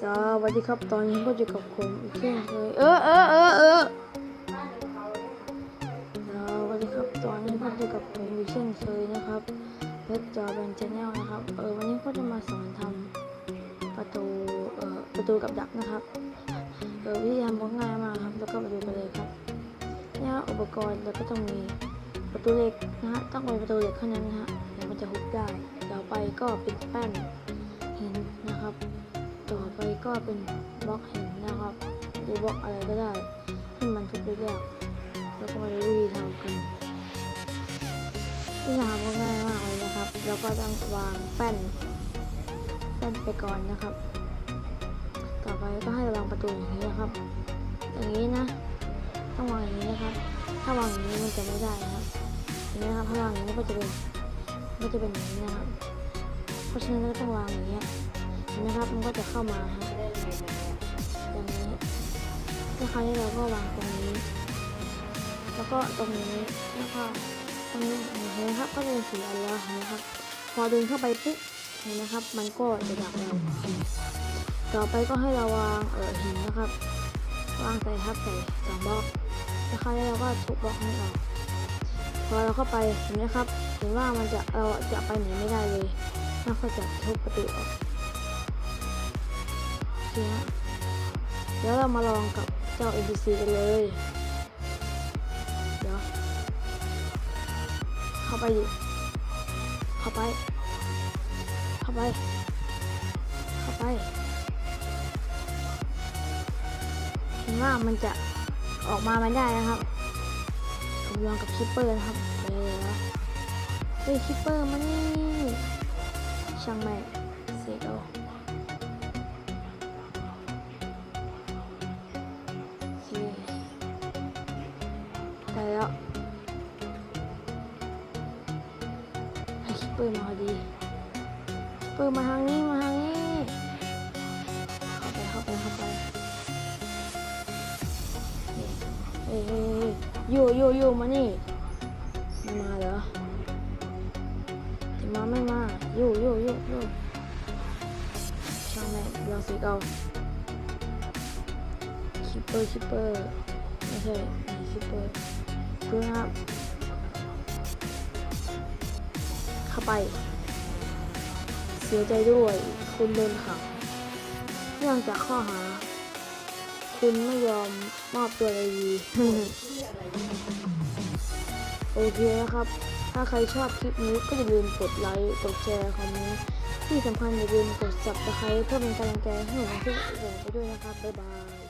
สวัสดีครับตอนนี้ก็อยู่กับผมอีกเช่นเคยเออเออเออเออสวัสดีครับตอนนี้ก็อยู่กับผมอีกเช่นเคยนะครับเพชรจอแบนชาแนลนะครับเออวันนี้ก็จะมาสอนทำประตูเอ่อประตูกับดักนะครับเออวิธีทำก็ง่ายมากครับแล้วก็มาดูกันเลยครับเนี่ยอุปกรณ์เราก็ต้องมีประตูเหล็กนะฮะต้องเป็นประตูเหล็กเท่านั้นนะฮะเดี๋ยวมันจะฮุบได้ต่อไปก็เป็นแป้นหินนะครับ ก็เป็นบล็อกหินนะครับ หรือบล็อกอะไรก็ได้ให้มันทุกได้ยากแล้วก็มาดูวิธีทำกันวิธีทำก็ง่ายมากเลยนะครับ แล้วก็ต้องวางแป้นแป้นไปก่อนนะครับ ต่อไปก็ให้วางประตูอย่างนี้นะครับ อย่างนี้นะ ต้องวางอย่างนี้นะครับ ถ้าวางอย่างนี้มันจะไม่ได้นะครับเห็นไหมครับถ้าวางอย่างนี้ก็จะเป็นก็จะเป็นอย่างนี้นะครับ เพราะฉะนั้นเราต้องวางอย่างนี้ นไหมครับ มันก็จะเข้ามาฮะอย่างนี้แล้วคราวนี้เราก็วางตรงนี้ แล้วก็ตรงนี้แล้วก็ตรงนี้เห็นไหมครับ ก็เป็นสีอันแล้วเห็นไหมครับ พอดินเข้าไปปุ๊บเห็นไหมครับ มันก็จะดักเราต่อไปก็ให้เราวางเออหินนะครับวางใส่ทับใส่สองบล็อกแล้วคราวนี้เราก็ทุบบล็อกนี้ออกพอเราเข้าไปเห็นไหมครับเห็นว่ามันจะเราจะไปไหนไม่ได้เลยเราก็จะทุบประตูออก เคฮะเดี๋ยวเรามาลองกับเจ้า NPC กันเลย เดี๋ยว เข้าไปดิเข้าไป เข้าไป เข้าไปเห็นว่ามันจะออกมาไม่ได้นะครับผมลองกับคิปเปอร์นะครับไปเลยนะเฮ้ยคิปเปอร์มานี่ช่างแม่เสกเอา แล้วให้คิปเปอร์มาพอดีคิปเปอร์มาทางนี้มาทางนี้เข้าไปเข้าไปเข้าไปเฮ้ยเฮ้ยเฮ้ยอยู่อยู่อยู่มานี่มาเหรอจะมาไม่มาอยู่อยู่อยู่อยู่ช่างแม่งเราสิเอาคิปเปอร์คิปเปอร์ไม่ใช่ไม่คิปเปอร์ ดูนะครับเข้าไป เสียใจด้วยคุณโดนขังเนื่องจากข้อหา คุณไม่ยอมมอบตัวเลยดีโอเคนะครับ ถ้าใครชอบคลิปนี้ก็อย่าลืมกดไลค์ กดแชร์คอมเมนต์ที่สำคัญอย่าลืมกด subscribe เพื่อเป็นกำลังใจให้ผมทุกอย่งไปด้วยนะครับ บ๊ายบาย